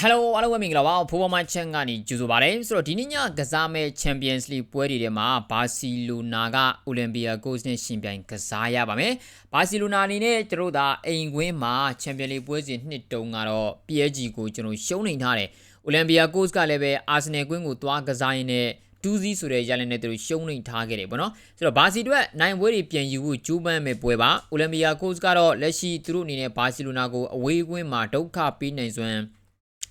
Hello အားလုံးပဲမင်္ဂလာပါဖိုးပေါ်မချန်ကနေကြိုဆိုပါရစေဆိုတော့ဒီနေ့ညကစားမဲ့ Champions League ပွဲတွေထဲမှာဘာစီလိုနာက Olympiacos နဲ့ရှင်ပြိုင်ကစားရပါမယ်ဘာစီလိုနာအနေနဲ့ကျွန်တော်တို့အိမ်ကွင်းမှာ Champions League ပွဲစဉ်နှစ်တုန်းကတော့ PSG ကိုကျွန်တော်ရှုံးနေထားတယ် Olympiacos ကလည်းပဲ Arsenal ကွင်းကိုသွားကစားရင်းနဲ့တူးစီးဆိုတဲ့ရလနဲ့သူတို့ရှုံးနေထားခဲ့တယ်ပေါ့နော်ဆိုတော့ဘာစီအတွက်နိုင်ပွဲတွေပြန်ယူဖို့ကြိုးပမ်းမဲ့ပွဲပါအိုလံပီယာကိုစ်ကတော့လက်ရှိသူတို့အနေနဲ့ဘာစီလိုနာကိုအဝေးကွင်းမှာဒုက္ခပေးနိုင်စွမ်း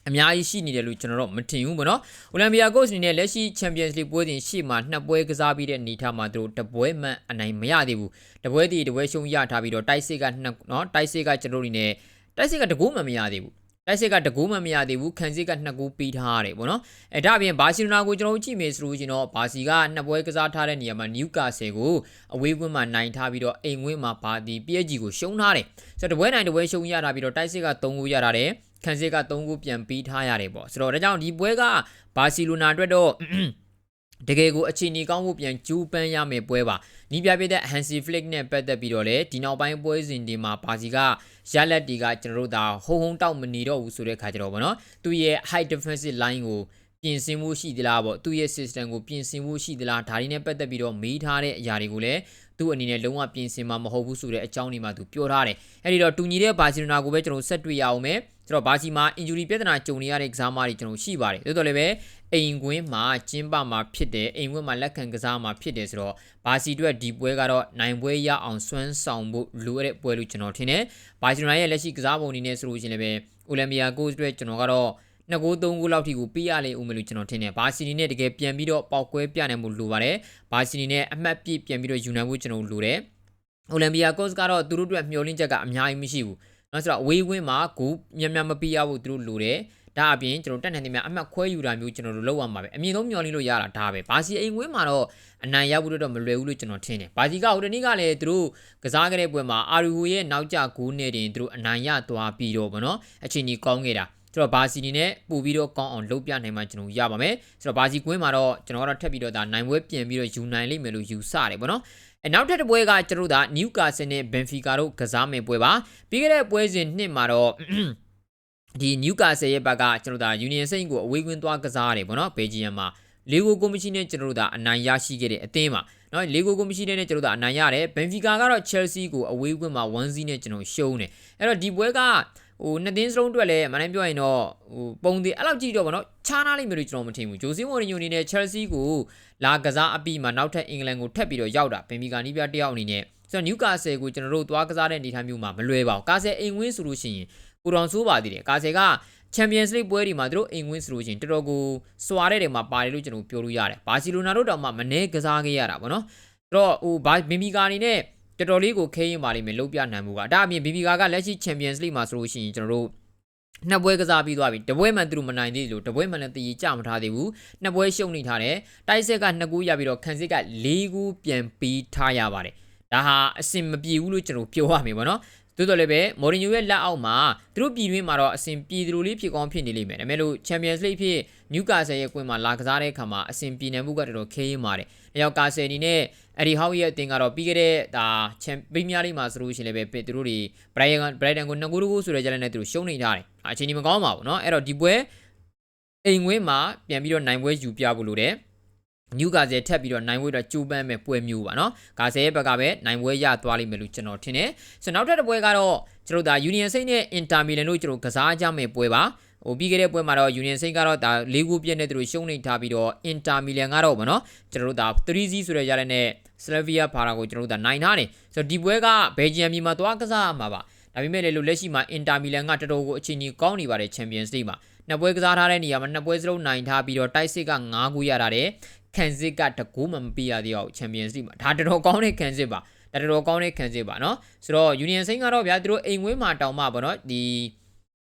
အများကြီးရှိနေတယ်လို့ကျွန်တော်တို့မထင်ဘူးပေါ့နော်။အိုလံပီယာကိုစ်အနေနဲ့လက်ရှိ Champions League ပွဲစဉ်ရှေ့မှာနှစ်ပွဲကစားပြီးတဲ့အနေအထားမှာသူတို့တပွဲမှန်အနိုင်မရသေးဘူး။တပွဲတည်တပွဲရှုံးရထားပြီးတော့တိုက်စစ်ကနှစ်နော်တိုက်စစ်ကကျွန်တော်တို့အနေနဲ့တိုက်စစ်ကတကူမှမရသေးဘူး။တိုက်စစ်ကတကူမှမရသေးဘူးခံစစ်ကနှစ်ကူပြီးထားရတယ်ပေါ့နော်အဲဒါအပြင်ဘာစီလိုနာကိုကျွန်တော်တို့ကြည့်မယ်ဆိုလို့ရှင်တော့ဘာစီကနှစ်ပွဲကစားထားတဲ့နေရာမှာနျူကာဆယ်ကိုအဝေးကွင်းမှာနိုင်ထားပြီးတော့အိမ်ကွင်းမှာဘာဒီ PSG ကိုရှုံးထားတယ်ဆိုတော့တပွဲနိုင်တပွဲရှုံးရတာပြီးတော့တိုက်စစ်က3ဂိုးရတာတယ် ခံစစ်က3ခုပြန်ပြီးထားရတယ်ပေါ့ဆိုတော့ဒါကြောင့်ဒီပွဲကဘာစီလိုနာအတွက်တော့တကယ်ကိုအခြေအနေကောင်းဖို့ပြန်ကျူးပန်းရမယ်ပွဲပါနီးပြပြတဲ့ Hansi Flick နဲ့ပတ်သက်ပြီးတော့လေဒီနောက်ပိုင်းပွဲစဉ်ဒီမှာဘာစီကရလက်တီကကျွန်တော်တို့ဒါဟုံဟုံတောက်မနေတော့ဘူးဆိုတဲ့ခါကျတော့ဗောနော်သူရဲ့ high defensive line ကိုပြင်ဆင်မှုရှိသလားပေါ့သူ့ရဲ့ system ကိုပြင်ဆင်မှုရှိသလားဒါတွေနဲ့ပတ်သက်ပြီးတော့မေးထားတဲ့အရာတွေကိုလည်း သူ့အနေနဲ့လုံးဝပြင်ဆင်မှာမဟုတ်ဘူးဆိုတဲ့အကြောင်းတွေမှာသူပြောထားတယ်အဲ့ဒီတော့တူညီတဲ့ဘာစီလိုနာကိုပဲကျွန်တော်ဆက်တွေ့ရအောင်မယ်ကျွန်တော်ဘာစီမှာ injury ပြဿနာကြုံနေရတဲ့ကစားမတွေကျွန်တော်ရှိပါတယ်တိုးတော်လည်းပဲအိမ်ကွင်းမှာကျင်းပမှာဖြစ်တယ်အိမ်ကွင်းမှာလက်ခံကစားမှာဖြစ်တယ်ဆိုတော့ဘာစီအတွက်ဒီပွဲကတော့နိုင်ပွဲရအောင်စွမ်းဆောင်ဖို့လိုတဲ့ပွဲလို့ကျွန်တော်ထင်တယ်ဘာစီလိုနာရဲ့လက်ရှိကစားပုံအနေနဲ့ဆိုလို့ရှိရင်လည်းပဲအိုလံပီယာကိုအတွက်ကျွန်တော်ကတော့ နှစ်ကိုးသုံးကိုလောက်ထိကိုပေးရလေဦးမယ်လို့ကျွန်တော်ထင်တယ်ဘာစီနီနဲ့တကယ်ပြန်ပြီးတော့ပေါက်ကွဲပြနိုင်မှုလိုပါတယ်ဘာစီနီနဲ့အမှတ်ပြည့်ပြန်ပြီးတော့ယူနိုင်ဖို့ကျွန်တော်လိုတယ်အိုလံပီယာကော့စ်ကတော့သူတို့အတွက်မျှော်လင့်ချက်ကအများကြီးမရှိဘူးနော်ဆိုတော့အဝေးဝင်းမှာဂူမြန်မြန်မပေးရဘူးသူတို့လိုတယ်ဒါအပြင်ကျွန်တော်တက်နေတယ်များအမှတ်ခွဲယူတာမျိုးကျွန်တော်တို့လုပ်ရမှာပဲအမြင့်ဆုံးမျှော်လင့်လို့ရတာဒါပဲဘာစီအိမ်ဝင်းမှာတော့အနိုင်ရဖို့တော့မလွယ်ဘူးလို့ကျွန်တော်ထင်တယ်ဘာစီကဟိုတနေ့ကလည်းသူတို့ကစားခဲ့တဲ့ပွဲမှာအာရီဟိုရဲ့နောက်ကျဂိုးနဲ့တင်သူတို့အနိုင်ရသွားပြီးတော့ဗောနော်အချိန်ကြီးကောင်းခဲ့တာ ဆိုတော့ဘာစီနေနဲ့ပို့ပြီးတော့ကောင်းအောင်လုပ်ပြနိုင်မှကျွန်တော်ရပါမယ်ဆိုတော့ဘာစီကွင်းမှာတော့ကျွန်တော်ကတော့ထပ်ပြီးတော့ဒါနိုင်ပွဲပြင်ပြီးတော့ယူနိုင်လိမ့်မယ်လို့ယူဆတယ်ဗောနော်အဲနောက်ထပ်တစ်ပွဲကကျွန်တော်တို့ကနျူကာဆယ်နဲ့ဘန်ဖီကာတို့ကစားမယ်ပွဲပါပြီးခဲ့တဲ့ပွဲစဉ်နှစ်မှာတော့ဒီနျူကာဆယ်ရဲ့ဘက်ကကျွန်တော်တို့ကယူနီယံစိတ်ကိုအဝေးကွင်းသွားကစားရတယ်ဗောနော်ဘေဂျီယံမှာလေဂိုကိုမရှိနဲ့ကျွန်တော်တို့ကအနိုင်ရရှိခဲ့တဲ့အသင်းမှာနော်လေဂိုကိုမရှိတဲ့နဲ့ကျွန်တော်တို့ကအနိုင်ရတယ်ဘန်ဖီကာကတော့ Chelsea ကိုအဝေးကွင်းမှာ1-0နဲ့ကျွန်တော်ရှုံးတယ်အဲ့တော့ဒီပွဲက ဟိုနှစ်သင်းစလုံးအတွက်လည်းမနိုင်ပြောရင်တော့ဟိုပုံသေးအဲ့လောက်ကြည့်တော့ဗောနော်ခြားနားလိမ့်မယ်လို့ကျွန်တော်မထင်ဘူးဂျိုစီမိုရီညိုအနေနဲ့ Chelsea ကိုလာကစားအပြီးမှာနောက်ထပ်အင်္ဂလန်ကိုထပ်ပြီးတော့ရောက်တာဘန်ဖီကာနီးပြတယောက်အနေနဲ့ဆိုတော့နျူကာဆယ်ကိုကျွန်တော်တို့သွားကစားတဲ့အနေအထားမျိုးမှာမလွယ်ပါဘူးကာဆယ်အိမ်ဝင်းဆိုလို့ရှိရင်ကိုတော်ဆိုးပါသေးတယ်ကာဆယ်က Champions League ပွဲတွေမှာသူတို့အိမ်ဝင်းဆိုလို့ရှိရင်တော်တော်ကိုစွာတဲ့တွေမှာပါတယ်လို့ကျွန်တော်ပြောလို့ရတယ်ဘာစီလိုနာတို့တောင်မှမနေကစားခဲ့ရတာဗောနော်အဲ့တော့ဟိုဘာဘင်ဘီကာအနေနဲ့ တော်တော်လေးကိုခဲရင်ပါလိမ့်မယ်လုံးပြနိုင်မှုကဒါအပြင်ဘင်ဘီကာကလက်ရှိ Champions League မှာဆိုလို့ရှိရင်ကျွန်တော်တို့နှစ်ပွဲကစားပြီးသွားပြီတပွဲမှန်သူတို့မနိုင်သေးလို့တပွဲမှန်လည်းတည်ကြမထားသေးဘူးနှစ်ပွဲရှုံးနေထားတယ်တိုက်ဆက်ကနှစ်ကူရပြီးတော့ခန်းစစ်က၄ကူပြန်ပြီးထားရပါတယ်ဒါဟာအဆင်မပြေဘူးလို့ကျွန်တော်ပြောရမယ်ပေါ့နော်သို့တော်လည်းပဲမော်ရီညိုရဲ့လက်အောက်မှာသူတို့ပြည်တွင်းမှာတော့အဆင်ပြေသူတို့လေးဖြစ်ကောင်းဖြစ်နေလိမ့်မယ်ဒါပေမဲ့လို့ Champions League ဖြစ်နျူကာဆယ်ရဲ့ကွင်းမှာလာကစားတဲ့အခါမှာအဆင်ပြေနိုင်မှုကတော်တော်ခဲရင်ပါတယ်။ဒါကြောင့်ကာဆယ်အနေနဲ့ အဒီဟောက်ရဲ့အတင်ကတော့ပြီးခဲ့တဲ့ဒါချန်ပီးမီးယားလိမှာဆိုလို့ရှိရင်လည်းပဲသူတို့တွေဘရိုင်ယန်ဘရိုင်တန်ကို2ဂိုးတဂိုးဆိုတဲ့ကြတဲ့နဲ့သူတို့ရှုံးနေကြတယ်။အချိန်ကြီးမကောင်းပါဘူးเนาะအဲ့တော့ဒီပွဲအိမ်ဝင်းမှာပြန်ပြီးတော့နိုင်ပွဲယူပြဖို့လိုတယ်။နျူကာဆယ်ထပ်ပြီးတော့နိုင်ပွဲတော့ကြိုးပမ်းမဲ့ပွဲမျိုးပါเนาะကာဆယ်ရဲ့ဘက်ကပဲနိုင်ပွဲရသွားလိမ့်မယ်လို့ကျွန်တော်ထင်တယ်ဆိုတော့နောက်ထပ်တစ်ပွဲကတော့ကျွန်တော်ဒါယူနီယံစိတ်နဲ့အင်တာမီလန်တို့ကျွန်တော်ကစားကြမယ်ပွဲပါဟိုပြီးခဲ့တဲ့ပွဲမှာတော့ Union Saint ကတော့ဒါ၄ခုပြည့်နဲ့သူတို့ရှုံးနေထားပြီးတော့ Inter Milan ကတော့ဗောနော်ကျွန်တော်တို့ဒါ3-0ဆိုတဲ့ရတဲ့နဲ့ ဆလဗီယာဖာရာကိုကျွန်တော်တို့ကနိုင်ထားတယ်ဆိုတော့ဒီပွဲကဘယ်လ်ဂျီယံပြည်မှာသွားကစားမှာပါဒါပေမဲ့လည်းလို့လက်ရှိမှာအင်တာမီလန်ကတော်တော်ကိုအခြေအနေကောင်းနေပါတယ်ချန်ပီယံစ်လိမှာနှစ်ပွဲကစားထားတဲ့နေရာမှာနှစ်ပွဲစလုံးနိုင်ထားပြီးတော့တိုက်စစ်က9ခုရတာတယ်ခံစစ်ကတကူမှမပြရသေးအောင်ချန်ပီယံစ်လိမှာဒါတော်တော်ကောင်းတဲ့ခံစစ်ပါဒါတော်တော်ကောင်းတဲ့ခံစစ်ပါနော်ဆိုတော့ယူနီယန်စိန်ကတော့ဗျာသူတို့အိမ်ဝင်းမှာတောင်းမှပေါ့နော်ဒီ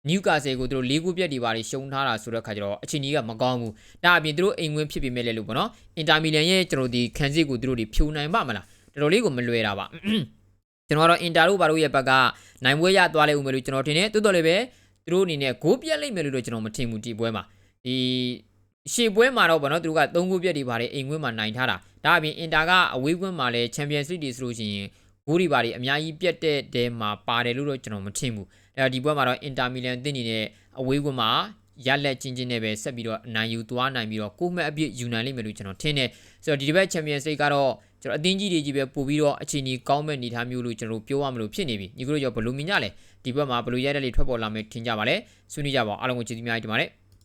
နျူကာဆယ်ကိုသူတို့၄ခုပြက်တွေပါရှုံးထားတာဆိုတဲ့ခါကျတော့အချိန်ကြီးကမကောင်းဘူးဒါအပြင်သူတို့အိမ်ဝင်ဖြစ်ပေမဲ့လည်းလို့ပေါ့နော်အင်တာမီလန်ရဲ့ကျွန်တော်ဒီခန်းစစ်ကိုသူတို့တွေဖြိုနိုင်ပါမလားတော်တော်လေးကိုမလွယ်တာပါကျွန်တော်ကတော့အင်တာတို့ဘာလို့ရဲ့ဘက်ကနိုင်ပွဲရသွားလိမ့်ဦးမယ်လို့ကျွန်တော်ထင်တယ်တိုးတော်လည်းပဲသူတို့အနေနဲ့ဂိုးပြက်လိမ့်မယ်လို့တော့ကျွန်တော်မထင်ဘူးဒီပွဲမှာဒီရှေ့ပွဲမှာတော့ဗောနော်သူတို့က၃ခုပြက်တွေပါတယ်အိမ်ဝင်းမှာနိုင်ထားတာဒါအပြင်အင်တာကအဝေးကွင်းမှာလည်းချန်ပီယံစ်လိတွေဆိုလို့ရှိရင် ဂိုးတွေပါတယ်အများကြီးပြက်တဲ့တဲမှာပါတယ်လို့တော့ကျွန်တော်မထင်ဘူးအဲ့တော့ဒီပွဲမှာတော့အင်တာမီလန်တင်းနေတဲ့အဝေးကွင်းမှာရလက်ချင်းချင်းနဲ့ပဲဆက်ပြီးတော့အနိုင်ယူသွားနိုင်ပြီးတော့ကိုယ်မဲ့အပြည့်ယူနိုင်လိမ့်မယ်လို့ကျွန်တော်ထင်တယ်ဆိုတော့ဒီတစ်ပတ် Champions League ကတော့ကျွန်တော်အသင်းကြီးတွေကြီးပဲပို့ပြီးတော့အခြေအနေကောင်းမဲ့အနေအထားမျိုးလို့ကျွန်တော်ပြောရမလို့ဖြစ်နေပြီညီကတို့ရောဘယ်လိုမြင်ကြလဲဒီဘက်မှာဘယ်လိုရတဲ့လေးထွက်ပေါ်လာမယ်ထင်ကြပါလဲဆွေးနွေးကြပါအောင်အားလုံးကိုကျေးဇူးများတင်ပါတယ်